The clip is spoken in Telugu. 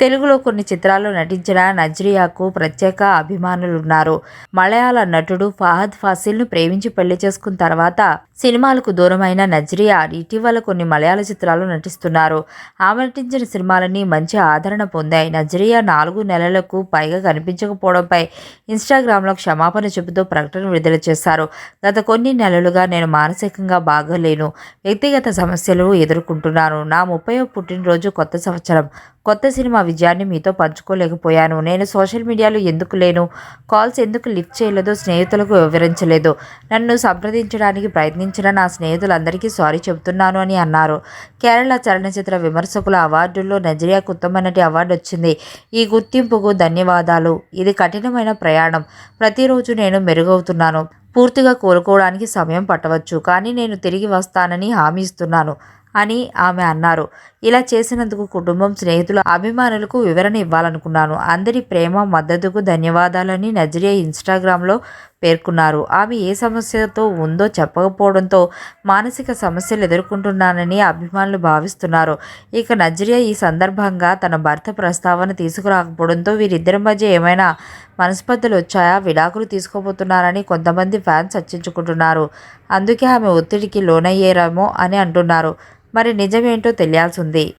తెలుగులో కొన్ని చిత్రాల్లో నటించిన నజ్రియాకు ప్రత్యేక అభిమానులున్నారు. మలయాళ నటుడు ఫహద్ ఫాసిల్ను ప్రేమించి పెళ్ళి చేసుకున్న తర్వాత సినిమాలకు దూరమైన నజ్రియా ఇటీవల కొన్ని మలయాళ చిత్రాల్లో నటిస్తున్నారు. ఆమె నటించిన సినిమాలన్నీ మంచి ఆదరణ పొందాయి. నజ్రియా నాలుగు నెలలకు పైగా కనిపించకపోవడంపై ఇన్స్టాగ్రామ్లో క్షమాపణ చెబుతూ ప్రకటన విడుదల చేశారు. గత కొన్ని నెలలుగా నేను మానసికంగా బాగలేను. వ్యక్తిగత సమస్యలు ఎదుర్కొంటున్నాను. నా ముప్పై పుట్టినరోజు కొత్త సంవత్సరం. కొత్త సినిమా విజయాన్ని మీతో పంచుకోలేకపోయాను. నేను సోషల్ మీడియాలో ఎందుకు లేను? కాల్స్ ఎందుకు లిఫ్ట్ చేయలేదో స్నేహితులకు వివరించలేదు. నన్ను సంప్రదించడానికి ప్రయత్నించిన నా స్నేహితులందరికీ సారీ చెబుతున్నాను అని అన్నారు. కేరళ చలనచిత్ర విమర్శకుల అవార్డుల్లో నజరియాకు ఉత్తమ నటి అవార్డు వచ్చింది. ఈ గుర్తింపుకు ధన్యవాదాలు. ఇది కఠినమైన ప్రయాణం. ప్రతిరోజు నేను మెరుగవుతున్నాను. పూర్తిగా కోలుకోవడానికి సమయం పట్టవచ్చు. కానీ నేను తిరిగి వస్తానని హామీ ఇస్తున్నాను. అని ఆమె అన్నారు. ఇలా చేసినందుకు కుటుంబం స్నేహితులు అభిమానులకు వివరణ ఇవ్వాలనుకున్నాను. అందరి ప్రేమ మద్దతుకు ధన్యవాదాలని నజరియా ఇన్స్టాగ్రామ్లో పేర్కొన్నారు. ఆమె ఏ సమస్యతో ఉందో చెప్పకపోవడంతో మానసిక సమస్యలు ఎదుర్కొంటున్నానని అభిమానులు భావిస్తున్నారు. ఇక నజరియా ఈ సందర్భంగా తన భర్త ప్రస్తావన తీసుకురాకపోవడంతో వీరిద్దరి మధ్య ఏమైనా మనస్పర్ధలు వచ్చాయా? విడాకులు తీసుకోబోతున్నారని కొంతమంది ఫ్యాన్స్ చర్చించుకుంటున్నారు. అందుకే ఆమె ఒత్తిడికి లోనయ్యారేమో అని అంటున్నారు. మరి నిజమేంటో తెలియాల్సింది.